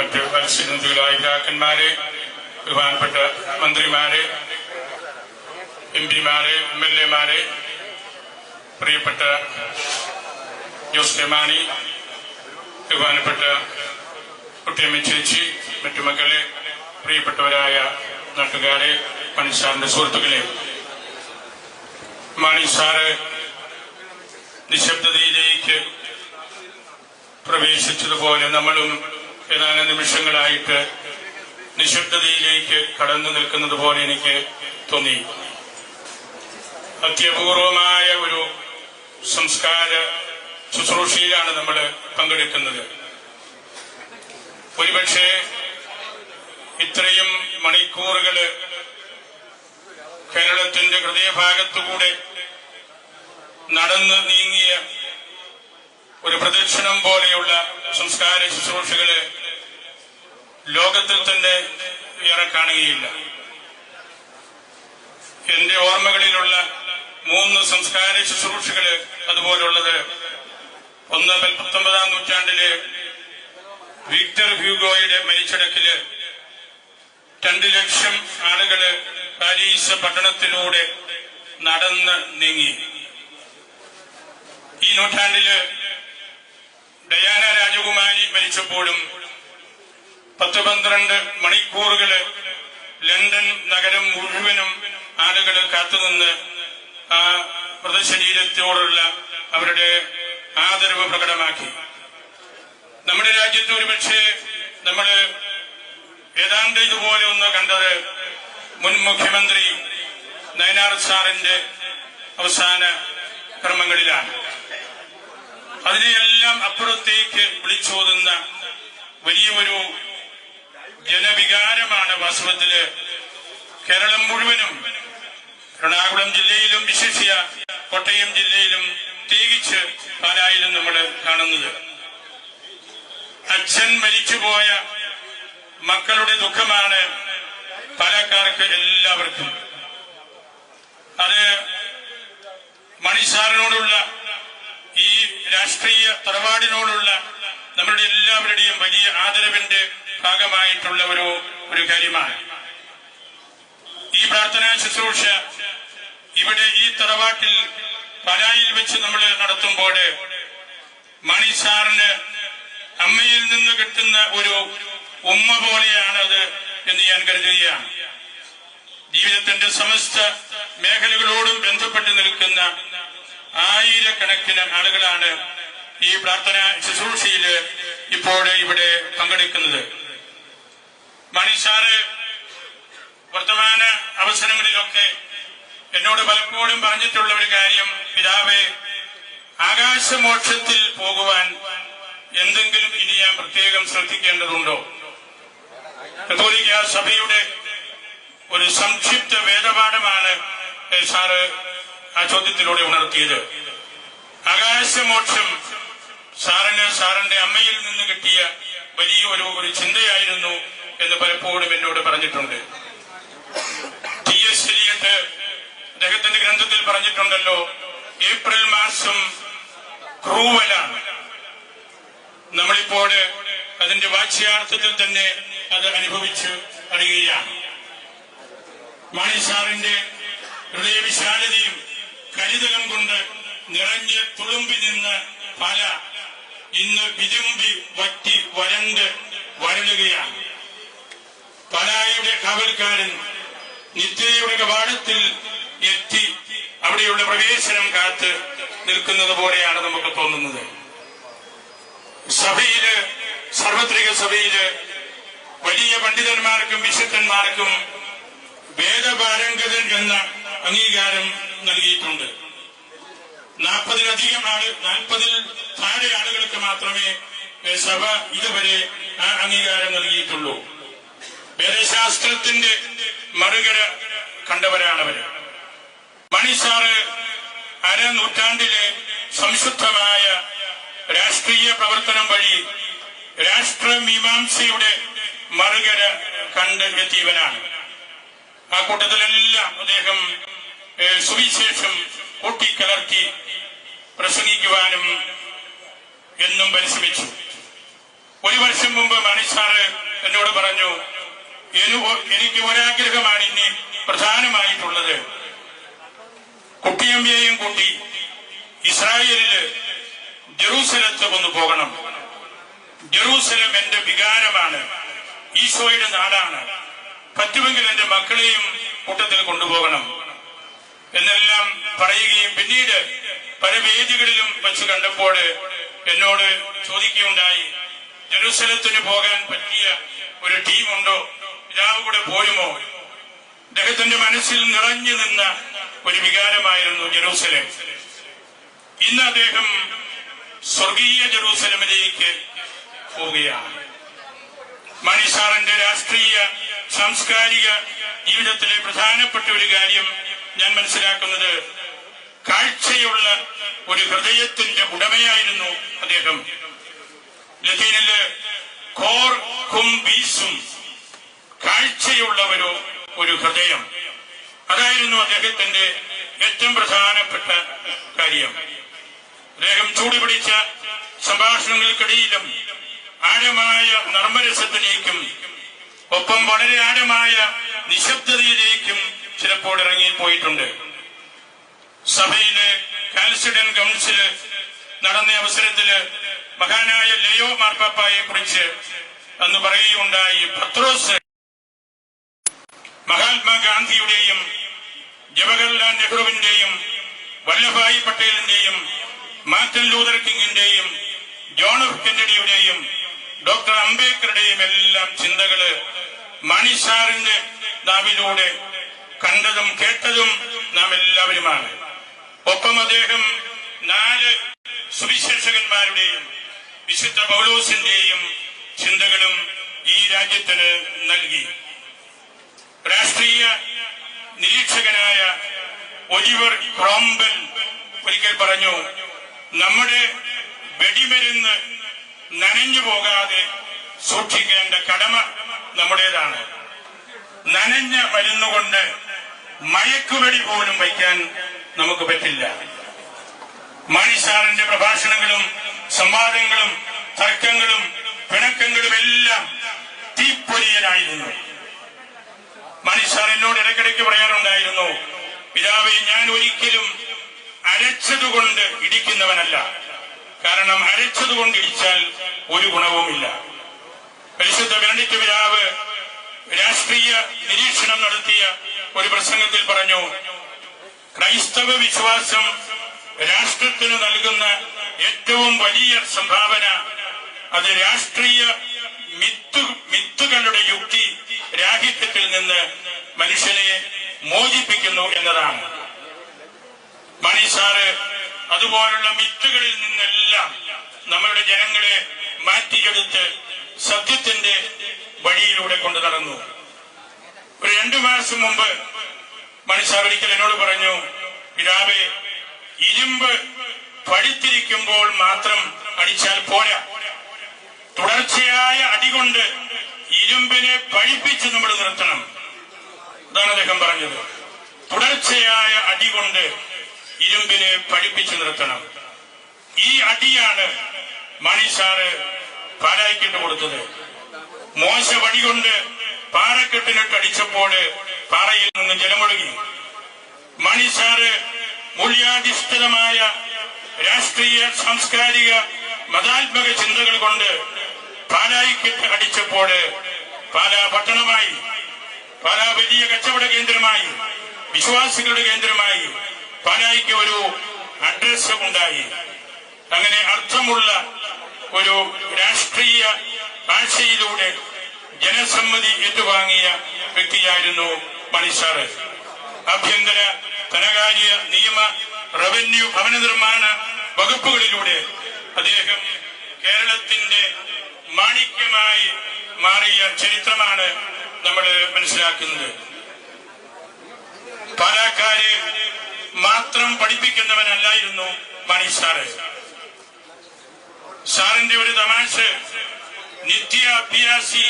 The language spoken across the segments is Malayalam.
മറ്റ് മത്സ്യബന്ധുക്കളായ പിതാക്കന്മാരെ ബഹുമാനപ്പെട്ട മന്ത്രിമാരെ എം പിമാരെ എം എൽ എമാരെ പ്രിയപ്പെട്ട ജോസ് കെ മാണി ബഹുമാനപ്പെട്ട കുട്ടിയമ്മ ചേച്ചി മറ്റു മക്കളെ പ്രിയപ്പെട്ടവരായ നാട്ടുകാരെ മണി സാറിന്റെ സുഹൃത്തുക്കളെ. മാണി സാറ് നിശബ്ദതയിലേക്ക് പ്രവേശിച്ചതുപോലെ നമ്മളും ഏതാനും നിമിഷങ്ങളായിട്ട് നിശബ്ദതയിലേക്ക് കടന്നു നിൽക്കുന്നത് പോലെ എനിക്ക് തോന്നി. അത്യപൂർവമായ ഒരു സംസ്കാര ശുശ്രൂഷയിലാണ് നമ്മൾ പങ്കെടുക്കുന്നത്. ഒരുപക്ഷെ ഇത്രയും മണിക്കൂറുകൾ കേരളത്തിന്റെ ഹൃദയഭാഗത്തുകൂടെ നടന്നു നീങ്ങിയ ഒരു പ്രദക്ഷിണം പോലെയുള്ള സംസ്കാര ശുശ്രൂഷകൾ ലോകത്തിൽ തന്നെ ഏറെ കാണുകയില്ല. എന്റെ ഓർമ്മകളിലുള്ള മൂന്ന് സംസ്കാര ശുശ്രൂഷകൾ അതുപോലുള്ളത്. ഒന്ന് പത്തൊമ്പതാം നൂറ്റാണ്ടിൽ വിക്ടർ ഹ്യൂഗോയുടെ മരിച്ചടക്കിൽ രണ്ട് ലക്ഷം ആളുകൾ പാരീസ് പട്ടണത്തിലൂടെ നടന്ന് നീങ്ങി. ഈ നൂറ്റാണ്ടിൽ ഡയാന രാജകുമാരി മരിച്ചപ്പോഴും പത്ത് പന്ത്രണ്ട് മണിക്കൂറുകൾ ലണ്ടൻ നഗരം മുഴുവനും ആളുകൾ കാത്തുനിന്ന് ആ മൃതശരീരത്തോടുള്ള അവരുടെ ആദരവ് പ്രകടമാക്കി. നമ്മുടെ രാജ്യത്ത് ഒരുപക്ഷെ നമ്മൾ ഏതാണ്ട് ഇതുപോലെ ഒന്ന് കണ്ടത് മുൻ മുഖ്യമന്ത്രി നയനാർ സാറിന്റെ അവസാന കർമ്മങ്ങളിലാണ്. അതിനെയെല്ലാം അപ്പുറത്തേക്ക് വിളിച്ചോതുന്ന വലിയ ഒരു ജനവികാരമാണ് വാസ്തവത്തിൽ കേരളം മുഴുവനും എറണാകുളം ജില്ലയിലും വിശേഷിയ കോട്ടയം ജില്ലയിലും പ്രത്യേകിച്ച് പാലായിലും നമ്മൾ കാണുന്നത്. അച്ഛൻ മരിച്ചുപോയ മക്കളുടെ ദുഃഖമാണ് പാലക്കാർക്ക് എല്ലാവർക്കും. അത് മണിസാറിനോടുള്ള ഈ രാഷ്ട്രീയ തറവാടിനോടുള്ള നമ്മളുടെ എല്ലാവരുടെയും വലിയ ആദരവിന്റെ ഭാഗമായിട്ടുള്ള ഒരു ഒരു കാര്യമാണ്. ഈ പ്രാർത്ഥനാ ശുശ്രൂഷ ഇവിടെ ഈ തറവാട്ടിൽ പലായിൽ വെച്ച് നമ്മൾ നടത്തുമ്പോൾ മണി സാറിന് അമ്മയിൽ നിന്ന് കിട്ടുന്ന ഒരു ഉമ്മ പോലെയാണത് എന്ന് ഞാൻ കരുതുകയാണ്. ജീവിതത്തിന്റെ സമസ്ത മേഖലകളോടും ബന്ധപ്പെട്ട് നിൽക്കുന്ന ആയിരക്കണക്കിന് ആളുകളാണ് ഈ പ്രാർത്ഥന ശുശ്രൂഷയിൽ ഇപ്പോൾ ഇവിടെ പങ്കെടുക്കുന്നത്. മണി വർത്തമാന അവസരങ്ങളിലൊക്കെ എന്നോട് പലപ്പോഴും പറഞ്ഞിട്ടുള്ള ഒരു കാര്യം പിതാവെ ആകാശമോക്ഷത്തിൽ പോകുവാൻ എന്തെങ്കിലും ഇനി ഞാൻ പ്രത്യേകം ശ്രദ്ധിക്കേണ്ടതുണ്ടോ? കത്തോലിക്ക സഭയുടെ ഒരു സംക്ഷിപ്ത വേദപാഠമാണ് സാറ് ആ ചോദ്യത്തിലൂടെ ഉണർത്തിയത്. ആകാശമോക്ഷം സാറിന് സാറിന്റെ അമ്മയിൽ നിന്ന് കിട്ടിയ വലിയ ഒരു ഒരു ചിന്തയായിരുന്നു എന്ന് പലപ്പോഴും എന്നോട് പറഞ്ഞിട്ടുണ്ട്. ടി എസ് എലിയട്ട് അദ്ദേഹത്തിന്റെ ഗ്രന്ഥത്തിൽ പറഞ്ഞിട്ടുണ്ടല്ലോ ഏപ്രിൽ മാസം ക്രൂവലാണ്. നമ്മളിപ്പോൾ അതിന്റെ വാച്യാർത്ഥത്തിൽ തന്നെ അത് അനുഭവിച്ച് അറിയുകയാണ്. മാണി സാറിന്റെ ഹൃദയവിശാലതയും കരുതലും കൊണ്ട് നിറഞ്ഞ് തുളുമ്പി നിന്ന് പല ഇന്ന് വിതുമ്പി വറ്റി വരണ്ട് വരളുകയാണ്. പലായുടെ കാവൽക്കാരൻ നിത്യയുടെ കവാടത്തിൽ എത്തി അവിടെയുള്ള പ്രവേശനം കാത്ത് നിൽക്കുന്നത് പോലെയാണ് നമുക്ക് തോന്നുന്നത്. സഭയിൽ സാർവത്രിക സഭയിൽ വലിയ പണ്ഡിതന്മാർക്കും വിശുദ്ധന്മാർക്കും വേദപാരംഗതൻ എന്ന അംഗീകാരം നൽകിയിട്ടുണ്ട്. നാൽപ്പതിലധികം ആൾ നാൽപ്പതിൽ താഴെ ആളുകൾക്ക് മാത്രമേ സഭ ഇതുവരെ ആ അംഗീകാരം നൽകിയിട്ടുള്ളൂ. വേദശാസ്ത്രത്തിന്റെ മറുകര കണ്ടവരാണവര്. മണിസാറ് അരനൂറ്റാണ്ടിലെ സംശുദ്ധമായ രാഷ്ട്രീയ പ്രവർത്തനം വഴി രാഷ്ട്രമീമാംസയുടെ മറുകര കണ്ട് എത്തിയവനാണ്. ആ കൂട്ടത്തിലെല്ലാം അദ്ദേഹം സുവിശേഷം കൂട്ടിക്കലർത്തി പ്രസംഗിക്കുവാനും എന്നും പരിശ്രമിച്ചു. ഒരു വർഷം മുമ്പ് മണിസാറ് എന്നോട് പറഞ്ഞു "എനി- എനിക്ക് ഒരാഗ്രഹമാണ് ഇനി പ്രധാനമായിട്ടുള്ളത്. കുട്ടിയമ്പിയെയും കൂട്ടി ഇസ്രായേലിൽ ജെറൂസലത്ത് ഒന്ന് പോകണം. ജെറൂസലം എന്റെ വികാരമാണ്. ഈശോയുടെ നാടാണ്. പറ്റുമെങ്കിൽ എന്റെ മക്കളെയും കൂട്ടത്തിൽ കൊണ്ടുപോകണം. എന്നെല്ലാം പറയുകയും പിന്നീട് പല വേദികളിലും വെച്ച് കണ്ടപ്പോൾ എന്നോട് ചോദിക്കുകയുണ്ടായി ജെറൂസലത്തിന് പോകാൻ പറ്റിയ ഒരു ടീമുണ്ടോ? പിതാവ് കൂടെ പോരുമോ? അദ്ദേഹത്തിന്റെ മനസ്സിൽ നിറഞ്ഞു നിന്ന ഒരു വികാരമായിരുന്നു ജെറൂസലേം. ഇന്ന് അദ്ദേഹം സ്വർഗീയ ജെറൂസലമിലേക്ക് പോവുകയാണ്. മണിസാറിന്റെ രാഷ്ട്രീയ സാംസ്കാരിക ജീവിതത്തിലെ പ്രധാനപ്പെട്ട ഒരു കാര്യം ഞാൻ മനസ്സിലാക്കുന്നത് കാഴ്ചയുള്ള ഒരു ഹൃദയത്തിന്റെ ഉടമയായിരുന്നു അദ്ദേഹം. ലത്തീനിൽ കോർ കും ബീസും കാഴ്ചയുള്ള ഒരു ഒരു ഹൃദയം. അതായിരുന്നു അദ്ദേഹത്തിന്റെ ഏറ്റവും പ്രധാനപ്പെട്ട കാര്യം. അദ്ദേഹം ചൂടുപിടിച്ച സംഭാഷണങ്ങൾക്കിടയിലും ആഴമായ നർമ്മരസത്തിലേക്കും ഒപ്പം വളരെ ആഴമായ നിശബ്ദതയിലേക്കും ചിലപ്പോൾ ഇറങ്ങിപ്പോയിട്ടുണ്ട്. സഭയിലെ കാൽസിഡൻ കൗൺസിൽ നടന്ന അവസരത്തിൽ മഹാനായ ലയോ മാർപ്പാപ്പായെ കുറിച്ച് അന്ന് പറയുകയുണ്ടായി പത്രോസ് മഹാത്മാഗാന്ധിയുടെയും ജവഹർലാൽ നെഹ്റുവിന്റെയും വല്ലഭായ് പട്ടേലിന്റെയും മാർട്ടിൻ ലൂതർ കിങ്ങിന്റെയും ജോൺ എഫ് കെന്നഡിയുടെയും ഡോക്ടർ അംബേദ്കറുടെയും എല്ലാം ചിന്തകൾ മണിഷാറിന്റെ നാവിലൂടെ കണ്ടതും കേട്ടതും നാം എല്ലാവരുമാണ്. ഒപ്പം അദ്ദേഹം നാല് സുവിശേഷകന്മാരുടെയും വിശുദ്ധ പൗലോസിന്റെയും ചിന്തകളും ഈ രാജ്യത്തിന് നൽകി. രാഷ്ട്രീയ നിരീക്ഷകനായ ഒലിവർ ക്രോംബൽ ഒരിക്കൽ പറഞ്ഞു നമ്മുടെ വെടിമരുന്ന് നനഞ്ഞു പോകാതെ സൂക്ഷിക്കേണ്ട കടമ നമ്മുടേതാണ്. നനഞ്ഞ മരുന്നുകൊണ്ട് മയക്കുവെടി പോലും വയ്ക്കാൻ നമുക്ക് പറ്റില്ല. മാണിസാറിന്റെ പ്രഭാഷണങ്ങളും സംവാദങ്ങളും തർക്കങ്ങളും പിണക്കങ്ങളും എല്ലാം തീപ്പൊരിയനായിരുന്നു. സാർ എന്നോട് ഇടയ്ക്കിടയ്ക്ക് പറയാറുണ്ടായിരുന്നു പിതാവെ ഞാൻ ഒരിക്കലും അരച്ചതുകൊണ്ട് ഇടിക്കുന്നവനല്ല. കാരണം അരച്ചതുകൊണ്ട് ഇടിച്ചാൽ ഒരു ഗുണവുമില്ല. പരിശുദ്ധ ബെനഡിക്ട് പിതാവ് രാഷ്ട്രീയ നിരീക്ഷണം നടത്തിയ ഒരു പ്രസംഗത്തിൽ പറഞ്ഞു ക്രൈസ്തവ വിശ്വാസം രാഷ്ട്രത്തിന് നൽകുന്ന ഏറ്റവും വലിയ സംഭാവന അത് രാഷ്ട്രീയ മിത്തു മിത്തുകളുടെ യുക്തി രാഹിത്യത്തിൽ നിന്ന് മനുഷ്യനെ മോചിപ്പിക്കുന്നു എന്നതാണ്. മണി സാറ് അതുപോലുള്ള മിത്തുകളിൽ നിന്നെല്ലാം നമ്മളുടെ ജനങ്ങളെ മാറ്റിയെടുത്ത് സത്യത്തിന്റെ വഴിയിലൂടെ കൊണ്ടു നടന്നു. ഒരു രണ്ടു മാസം മുമ്പ് മണിസാർ ഒരിക്കൽ എന്നോട് പറഞ്ഞു പിതാവെ ഇരുമ്പ് പഴുത്തിരിക്കുമ്പോൾ മാത്രം അടിച്ചാൽ പോരാ. തുടർച്ചയായ അടികൊണ്ട് ഇരുമ്പിനെ പഴിപ്പിച്ച് നമ്മൾ നിർത്തണം. ഇതാണ് അദ്ദേഹം പറഞ്ഞത്. തുടർച്ചയായ അടി കൊണ്ട് ഇരുമ്പിനെ പഴിപ്പിച്ച് നിർത്തണം. ഈ അടിയാണ് മണി സാറ് പാലായിക്കിട്ട് കൊടുത്തത്. മോശ വടി കൊണ്ട് പാറക്കെട്ടിനിട്ട് അടിച്ചപ്പോൾ പാറയിൽ നിന്ന് ജലമൊഴുകി. മണി സാറ് മൂല്യാധിഷ്ഠിതമായ രാഷ്ട്രീയ സാംസ്കാരിക മതാത്മക ചിന്തകൾ കൊണ്ട് പാലായിക്കിട്ട് അടിച്ചപ്പോൾ പാലാ പട്ടണമായി പാലാ വലിയ കച്ചവട കേന്ദ്രമായി വിശ്വാസികളുടെ കേന്ദ്രമായി പാലായിക്ക് ഒരു അഡ്രസ് ഉണ്ടായി. അങ്ങനെ അർത്ഥമുള്ള ഒരു രാഷ്ട്രീയ ഭാഷയിലൂടെ ജനസമ്മതി ഏറ്റുവാങ്ങിയ വ്യക്തിയായിരുന്നു മണിസാറ് ആഭ്യന്തര ധനകാര്യ നിയമ റവന്യൂ ഭവന നിർമ്മാണ വകുപ്പുകളിലൂടെ അദ്ദേഹം കേരളത്തിന്റെ മാണിക്യമായി മാറിയ ചരിത്രമാണ് നമ്മൾ മനസ്സിലാക്കുന്നത്. പാലക്കാരെ മാത്രം പഠിപ്പിക്കുന്നവനല്ലായിരുന്നു മണി സാറ്. സാറിന്റെ ഒരു തമാശ നിത്യ അഭ്യാസി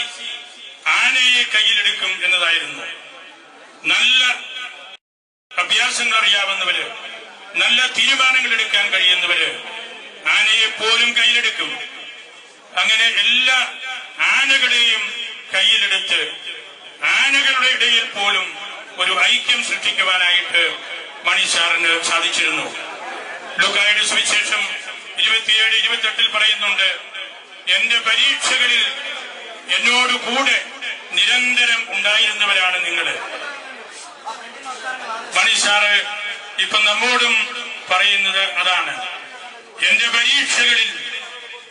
ആനയെ കയ്യിലെടുക്കും എന്നതായിരുന്നു. നല്ല അഭ്യാസങ്ങൾ അറിയാവുന്നവര് നല്ല തീരുമാനങ്ങൾ എടുക്കാൻ കഴിയുന്നവര് ആനയെ പോലും കയ്യിലെടുക്കും. അങ്ങനെ എല്ലാ ആനകളെയും കയ്യിലെടുത്ത് ആനകളുടെ ഇടയിൽ പോലും ഒരു ഐക്യം സൃഷ്ടിക്കുവാനായിട്ട് മണി സാറിന് സാധിച്ചിരുന്നു. ലുക്കായുടെ സുവിശേഷം ഇരുപത്തിയേഴ് ഇരുപത്തെട്ടിൽ പറയുന്നുണ്ട് എന്റെ പരീക്ഷകളിൽ എന്നോട് കൂടെ നിരന്തരം ഉണ്ടായിരുന്നവരാണ് നിങ്ങൾ മണി സാറ് ഇപ്പൊ നമ്മോടും പറയുന്നത് അതാണ് എന്റെ പരീക്ഷകളിൽ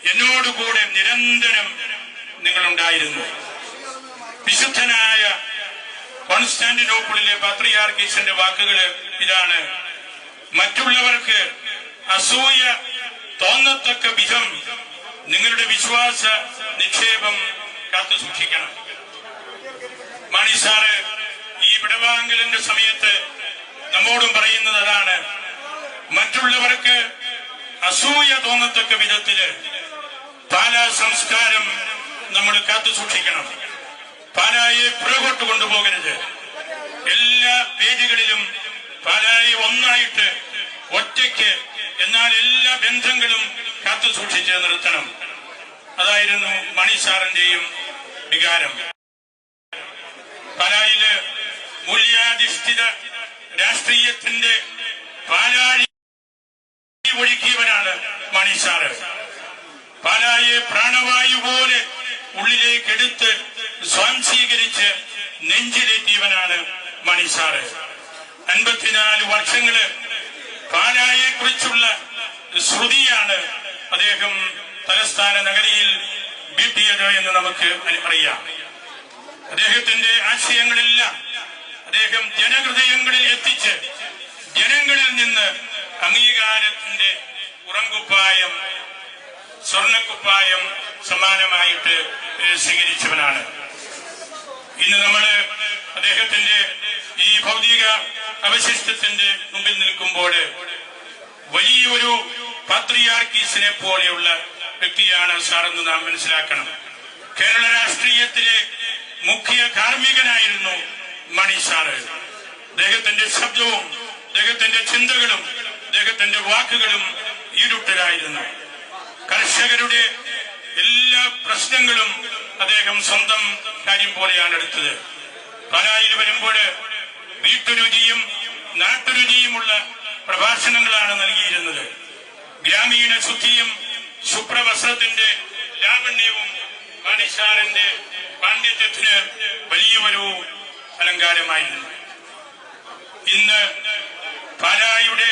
എന്നോട് കൂടെ നിരന്തരം നിങ്ങളുണ്ടായിരുന്നു. വിശുദ്ധനായ കോൺസ്റ്റാന്റിനോപ്പിളിലെ പത്രിയാർക്കീസിന്റെ വാക്കുകൾ ഇതാണ്. മറ്റുള്ളവർക്ക് അസൂയ തോന്നത്തക്ക വിധം നിങ്ങളുടെ വിശ്വാസ നിക്ഷേപം കാത്തു സൂക്ഷിക്കണം. മാണി സാറ് ഈ വിടവാങ്കലിന്റെ സമയത്ത് നമ്മോടും പറയുന്നത് അതാണ്. മറ്റുള്ളവർക്ക് അസൂയ തോന്നത്തക്ക വിധത്തിൽ പാലാ സംസ്കാരം നമ്മൾ കാത്തു സൂക്ഷിക്കണം. പാലായെ പുറകോട്ട് കൊണ്ടുപോകരുത്. എല്ലാ വേദികളിലും പാലായെ ഒന്നായിട്ട് ഒറ്റയ്ക്ക് എന്നാൽ എല്ലാ ബന്ധങ്ങളും കാത്തു സൂക്ഷിച്ച് നിർത്തണം. അതായിരുന്നു മണി സാറിന്റെയും വികാരം. പാലായിൽ മൂല്യാധിഷ്ഠിത രാഷ്ട്രീയത്തിന്റെ പാലാഴി ഒഴുക്കിയവനാണ് മണി സാറ്. പാലായെ പ്രാണവായു പോലെ ഉള്ളിലേക്ക് എടുത്ത് സ്വാംശീകരിച്ച് നെഞ്ചിലേറ്റിയവനാണ് മണി സാറ്. അൻപത്തിനാല് വർഷങ്ങൾ പാലായെ കുറിച്ചുള്ള ശ്രുതിയാണ് അദ്ദേഹം തലസ്ഥാന നഗരിയിൽ ബിപിയത് എന്ന് നമുക്ക് അറിയാം. അദ്ദേഹത്തിന്റെ ആശയങ്ങളെല്ലാം അദ്ദേഹം ജനഹൃദയങ്ങളിൽ എത്തിച്ച് ജനങ്ങളിൽ നിന്ന് അംഗീകാരത്തിന്റെ ഉറങ്കുപ്പായം സ്വർണക്കുപ്പായം സമ്മാനമായിട്ട് സ്വീകരിച്ചവനാണ്. ഇന്ന് നമ്മൾ അദ്ദേഹത്തിന്റെ ഈ ഭൗതിക അവശിഷ്ടത്തിന്റെ മുമ്പിൽ നിൽക്കുമ്പോൾ വലിയൊരു പാത്രിയാർക്കീസിനെ പോലെയുള്ള വ്യക്തിയാണ് സാറെന്ന് നാം മനസ്സിലാക്കണം. കേരള രാഷ്ട്രീയത്തിലെ മുഖ്യ കാർമ്മികനായിരുന്നു മണി സാറ്. അദ്ദേഹത്തിന്റെ ശബ്ദവും അദ്ദേഹത്തിന്റെ ചിന്തകളും അദ്ദേഹത്തിന്റെ വാക്കുകളും ഈടുട്ടരായിരുന്നു കർഷകരുടെ എല്ലാ പ്രശ്നങ്ങളും അദ്ദേഹം സ്വന്തം കാര്യം പോലെയാണ് എടുത്തത്. പാലായിൽ വരുമ്പോൾ വീട്ടുരുചിയും നാട്ടുരുചിയുമുള്ള പ്രഭാഷണങ്ങളാണ് നൽകിയിരുന്നത്. ഗ്രാമീണ ശുദ്ധിയും ശുഭ്രവസ്ത്രത്തിന്റെ ലാവണ്യവും പാണിഷാറിന്റെ പാണ്ഡിത്യത്തിന് വലിയൊരു അലങ്കാരമായിരുന്നു. ഇന്ന് പാലായുടെ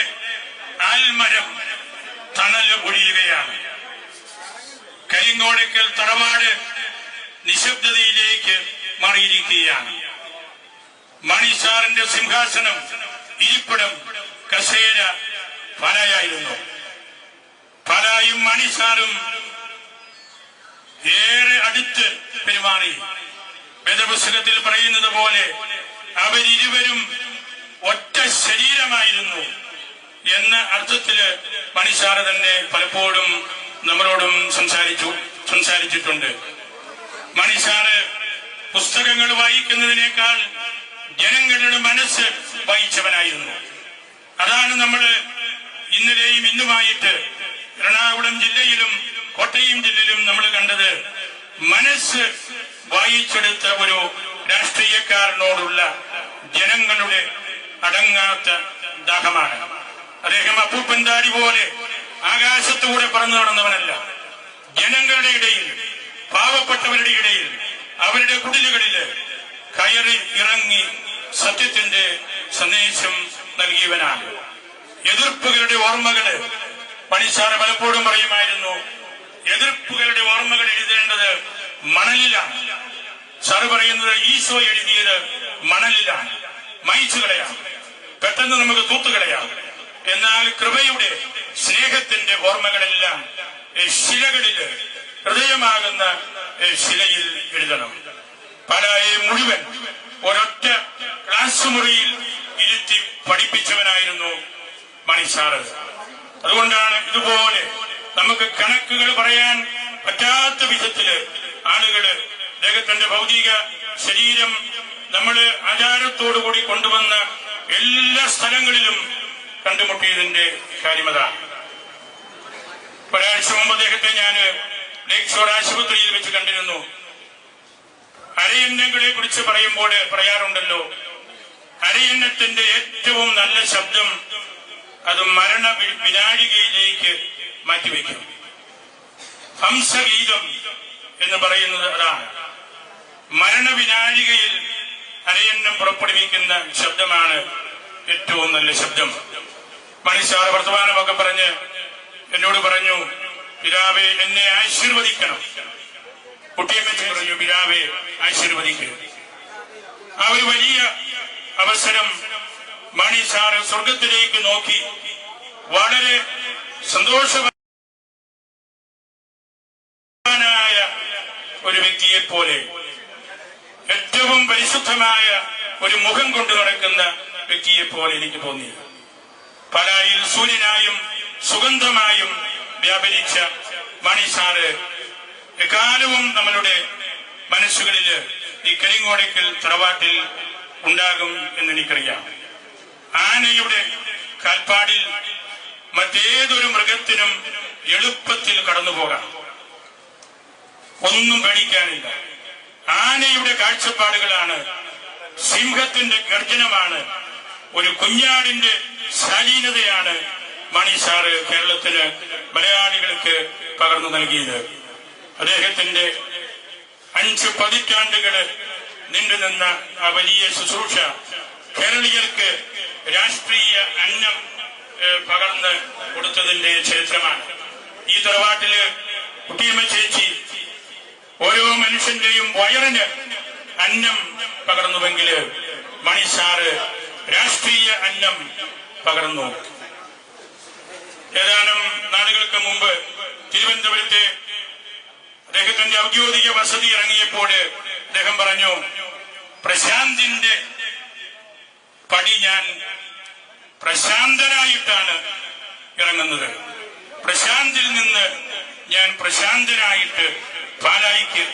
ആൽമരം തണൽ ഒഴിയുകയാണ്. കരിങ്ങോടക്കൽ തറവാട് നിശബ്ദതയിലേക്ക് മാറിയിരിക്കുകയാണ്. മണി സാറിന്റെ സിംഹാസനം ഇരിപ്പിടം കസേര പലയായിരുന്നു. പലായും മണിസാറും ഏറെ അടുത്ത് പെരുമാറി. വേദപുസ്തകത്തിൽ പറയുന്നത് പോലെ അവരിരുവരും ഒറ്റ ശരീരമായിരുന്നു എന്ന അർത്ഥത്തിൽ മണിസാറ് തന്നെ പലപ്പോഴും നമ്മളോടും സംസാരിച്ചു സംസാരിച്ചിട്ടുണ്ട്. മണിസാറ് പുസ്തകങ്ങൾ വായിക്കുന്നതിനേക്കാൾ ജനങ്ങളുടെ മനസ്സ് വായിച്ചവനായിരുന്നു. അതാണ് നമ്മൾ ഇന്നലെയും ഇന്നുമായിട്ട് എറണാകുളം ജില്ലയിലും കോട്ടയം ജില്ലയിലും നമ്മൾ കണ്ടത് മനസ്സ് വായിച്ചെടുത്ത ഒരു രാഷ്ട്രീയക്കാരനോടുള്ള ജനങ്ങളുടെ അടങ്ങാത്ത ദാഹമാണ്. അദ്ദേഹം അപ്പൂപ്പൻ താടി പോലെ ആകാശത്തൂടെ പറന്നു നടന്നവനല്ല. ജനങ്ങളുടെ ഇടയിൽ പാവപ്പെട്ടവരുടെ ഇടയിൽ അവരുടെ കുടിലുകളിൽ കയറി ഇറങ്ങി സത്യത്തിന്റെ സന്ദേശം നൽകിയവനാണ്. എതിർപ്പുകളുടെ ഓർമ്മകൾ പണിശാല പലപ്പോഴും പറയുമായിരുന്നു എതിർപ്പുകളുടെ ഓർമ്മകൾ എഴുതേണ്ടത് മണലിലാണ്. സാറ് പറയുന്നത് ഈശോ എഴുതിയത് മണലിലാണ് മൈച്ചുകളെയാണ് പെട്ടെന്ന് നമുക്ക് തൂത്തുകളെയാണ്. എന്നാൽ കൃപയുടെ സ്നേഹത്തിന്റെ ഓർമ്മകളെല്ലാം ശിലകളിൽ ഹൃദയമാകുന്ന ശിലയിൽ എഴുതണം. പലായെ മുഴുവൻ ഒരൊറ്റ ക്ലാസ് മുറിയിൽ ഇരുത്തി പഠിപ്പിച്ചവനായിരുന്നു മണിസാറ് അതുകൊണ്ടാണ് ഇതുപോലെ നമുക്ക് കണക്കുകൾ പറയാൻ പറ്റാത്ത വിധത്തിൽ ആളുകൾ അദ്ദേഹത്തിന്റെ ഭൗതിക ശരീരം നമ്മൾ ആചാരത്തോടുകൂടി കൊണ്ടുവന്ന എല്ലാ സ്ഥലങ്ങളിലും കണ്ടുമുട്ടിയതിന്റെ കാര്യമതാണ് ഒരാഴ്ച മുമ്പ് അദ്ദേഹത്തെ ഞാൻ ലേക്ക് ഷോർ ആശുപത്രിയിൽ വെച്ച് കണ്ടിരുന്നു. അരയന്നങ്ങളെ കുറിച്ച് പറയുമ്പോൾ പറയാറുണ്ടല്ലോ അരയന്നത്തിന്റെ ഏറ്റവും നല്ല ശബ്ദം അത് മരണ വിനാഴികയിലേക്ക് മാറ്റിവെക്കും. ഹംസഗീതം എന്ന് പറയുന്നത് അതാണ്. മരണവിനാഴികയിൽ അരയന്നം പുറപ്പെടുവിക്കുന്ന ശബ്ദമാണ് ഏറ്റവും നല്ല ശബ്ദം. മണിഷാർ വർത്തമാനമൊക്കെ പറഞ്ഞ് എന്നോട് പറഞ്ഞു പിതാവെ എന്നെ ആശീർവദിക്കണം. കുട്ടിയമ്മ പറഞ്ഞു പിതാവെ ആശീർവദിക്കുക ആ ഒരു വലിയ അവസരം മണി സാറ് സ്വർഗത്തിലേക്ക് നോക്കി. വളരെ സന്തോഷവാനായ ഒരു വ്യക്തിയെ പോലെ ഏറ്റവും പരിശുദ്ധമായ ഒരു മുഖം കൊണ്ട് നടക്കുന്ന വ്യക്തിയെ പോലെ എനിക്ക് തോന്നി. പലായിൽ സൂര്യനായും സുഗന്ധമായും വ്യാപരിച്ച മണിസാറ് എക്കാലവും നമ്മളുടെ മനസ്സുകളിൽ ഈ കരിങ്ങോടയ്ക്കൽ തറവാട്ടിൽ ഉണ്ടാകും എന്ന് എനിക്കറിയാം ആനയുടെ കാൽപ്പാടിൽ മറ്റേതൊരു മൃഗത്തിനും എളുപ്പത്തിൽ കടന്നു പോകാം. ഒന്നും പേടിക്കാനില്ല. ആനയുടെ കാഴ്ചപ്പാടുകളാണ് സിംഹത്തിന്റെ ഗർജനമാണ്. ഒരു കുഞ്ഞാടിന്റെ ശാലീനതയാണ് മണി സാറ് കേരളത്തിലെ മലയാളികൾക്ക് പകർന്നു നൽകിയത്. അദ്ദേഹത്തിന്റെ അഞ്ച് പതിറ്റാണ്ടുകൾ നിന്ന ആ വലിയ ശുശ്രൂഷ കേരളീയർക്ക് രാഷ്ട്രീയ അന്നം പകർന്ന് കൊടുത്തതിന്റെ ചരിത്രമാണ്. ഈ തറവാട്ടിൽ കുട്ടിയമ്മ ചേച്ചി ഓരോ മനുഷ്യന്റെയും വയറിന് അന്നം പകർന്നുവെങ്കിൽ മണിസാറ് രാഷ്ട്രീയ അന്നം പകർന്നു. ഏതാനും നാളുകൾക്ക് മുമ്പ് തിരുവനന്തപുരത്തെ അദ്ദേഹത്തിന്റെ ഔദ്യോഗിക വസതി ഇറങ്ങിയപ്പോൾ അദ്ദേഹം പറഞ്ഞു പ്രശാന്തിന്റെ പടി ഞാൻ പ്രശാന്തനായിട്ടാണ് ഇറങ്ങുന്നത്. പ്രശാന്തിൽ നിന്ന് ഞാൻ പ്രശാന്തനായിട്ട് പാലായിക്ക്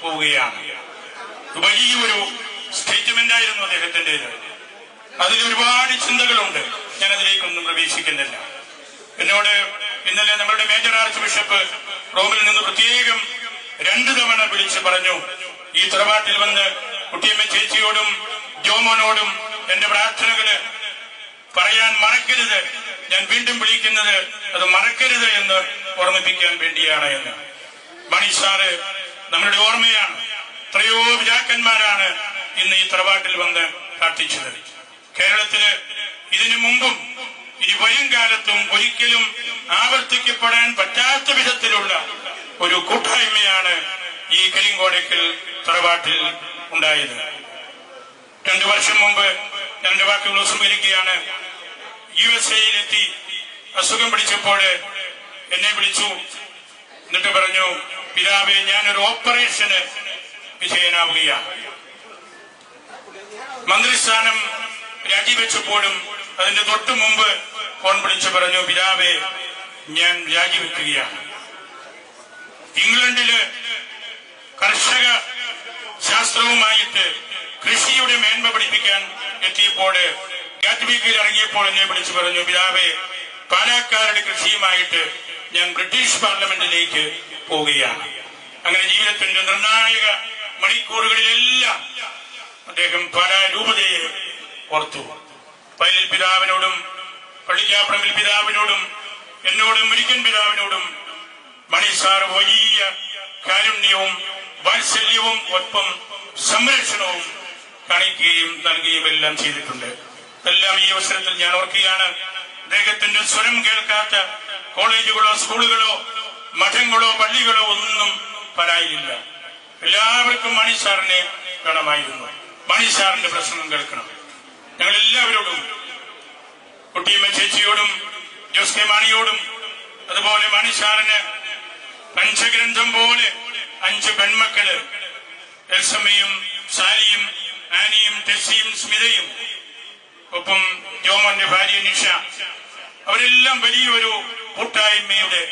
പോവുകയാണ്. വലിയൊരു സ്റ്റേറ്റ്മെന്റ് ആയിരുന്നു അദ്ദേഹത്തിന്റെ അതിൽ ഒരുപാട് ചിന്തകളുണ്ട്. ഞാൻ അതിലേക്കൊന്നും പ്രവേശിക്കുന്നില്ല. എന്നോട് ഇന്നലെ നമ്മളുടെ മേജർ ആർച്ച് ബിഷപ്പ് റോമിൽ നിന്ന് പ്രത്യേകം രണ്ടു തവണ വിളിച്ച് പറഞ്ഞു ഈ തറവാട്ടിൽ വന്ന് കുട്ടിയമ്മ ചേച്ചിയോടും ജോമോനോടും എന്റെ പ്രാർത്ഥനകൾ പറയാൻ മറക്കരുത്. ഞാൻ വീണ്ടും വിളിക്കുന്നത് അത് മറക്കരുത് എന്ന് ഓർമ്മിപ്പിക്കാൻ വേണ്ടിയാണ് എന്ന്. മണി സാറ് നമ്മളുടെ ഓർമ്മയാണ്. എത്രയോ പിതാക്കന്മാരാണ് ഇന്ന് ഈ തറവാട്ടിൽ വന്ന് പ്രാർത്ഥിച്ചത്. കേരളത്തിൽ ഇതിനു മുമ്പും ഇനി വരും കാലത്തും ഒരിക്കലും ആവർത്തിക്കപ്പെടാൻ പറ്റാത്ത വിധത്തിലുള്ള ഒരു കൂട്ടായ്മയാണ് ഈ കരിങ്കോടയ്ക്കൽ തറവാട്ടിൽ ഉണ്ടായത്. രണ്ടു വർഷം മുമ്പ് രണ്ട് വാക്കുകൾ സ്മരിക്കുകയാണ് യു എസ് എയിലെത്തി അസുഖം പിടിച്ചപ്പോൾ എന്നെ വിളിച്ചു. എന്നിട്ട് പറഞ്ഞു പിതാവെ ഞാനൊരു ഓപ്പറേഷന് വിധേയനാവുകയാണ് മന്ത്രിസ്ഥാനം രാജിവെച്ചപ്പോഴും അതിന്റെ തൊട്ടു മുമ്പ് ഫോൺ വിളിച്ചു പറഞ്ഞു പിതാവെ ഞാൻ രാജിവെക്കുകയാണ്. ഇംഗ്ലണ്ടിൽ കർഷക ശാസ്ത്രവുമായിട്ട് കൃഷിയുടെ മേന്മ പഠിപ്പിക്കാൻ എത്തിയപ്പോൾ ഗാറ്റ്ബിക്കിൽ ഇറങ്ങിയപ്പോൾ എന്നെ വിളിച്ചു പറഞ്ഞു പിതാവെ പാലക്കാരുടെ കൃഷിയുമായിട്ട് ഞാൻ ബ്രിട്ടീഷ് പാർലമെന്റിലേക്ക് പോവുകയാണ്. അങ്ങനെ ജീവിതത്തിന്റെ നിർണായക മണിക്കൂറുകളിലെല്ലാം അദ്ദേഹം പല രൂപതയെ ഓർത്തു. പൈലിൽ പിതാവിനോടും പള്ളിക്കാപ്പറമ്പിൽ പിതാവിനോടും എന്നോടും മുരിക്കൻ പിതാവിനോടും മണിസാർ വലിയ കാരുണ്യവും വാത്സല്യവും ഒപ്പം സംരക്ഷണവും കാണിക്കുകയും നൽകുകയും എല്ലാം ചെയ്തിട്ടുണ്ട്. എല്ലാം ഈ അവസരത്തിൽ ഞാൻ ഓർക്കുകയാണ്. അദ്ദേഹത്തിന്റെ സ്വരം കേൾക്കാത്ത കോളേജുകളോ സ്കൂളുകളോ മഠങ്ങളോ പള്ളികളോ ഒന്നും പരായില്ല. എല്ലാവർക്കും മണി സാറിനെ വേണമായിരുന്നു മണി പ്രസംഗം കേൾക്കണം. ഞങ്ങൾ എല്ലാവരോടും കുട്ടിയമ്മ ചേച്ചിയോടും ജോസ് കെ മാണിയോടും അതുപോലെ മണി പഞ്ചഗ്രന്ഥം പോലെ അഞ്ച് പെൺമക്കൾ. എൽസമ്മയും സാരിയും ആനിയും ടെസ്സിയും സ്മിതയും ഒപ്പം ജോമോന്റെ ഭാര്യ നിഷ. അവരെല്ലാം വലിയൊരു കൂട്ടായ്മയുടെ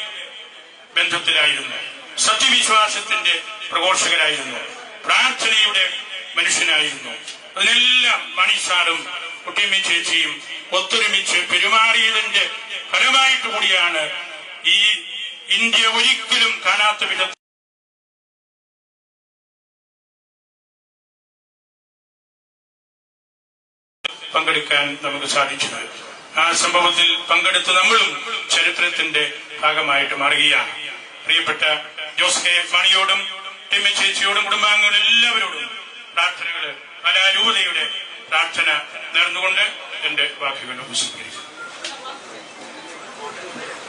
ബന്ധത്തിലായിരുന്നു. സത്യവിശ്വാസത്തിന്റെ പ്രഘോഷകരായിരുന്നു. പ്രാർത്ഥനയുടെ മനുഷ്യനായിരുന്നു. അതിനെല്ലാം മണിസാറും കുട്ടിയമ്മ ചേച്ചിയും ഒത്തൊരുമിച്ച് പെരുമാറിയതിന്റെ ഫലമായിട്ട് കൂടിയാണ് ഈ ഇന്ത്യ ഒരിക്കലും കാണാത്ത വിധത്തിൽ പങ്കെടുക്കാൻ നമുക്ക് സാധിച്ചത്. ആ സംഭവത്തിൽ പങ്കെടുത്ത നമ്മളും ചരിത്രത്തിന്റെ ഭാഗമായിട്ട് മാറുകയാണ്. പ്രിയപ്പെട്ട ജോസ് കെ മണിയോടും ടി എം ചേച്ചിയോടും കുടുംബാംഗങ്ങളും എല്ലാവരോടും കലാരൂപതയുടെ പ്രാർത്ഥന നേർന്നുകൊണ്ട് എന്റെ വാക്കുകൾ ഉപസംഹരിക്കുന്നു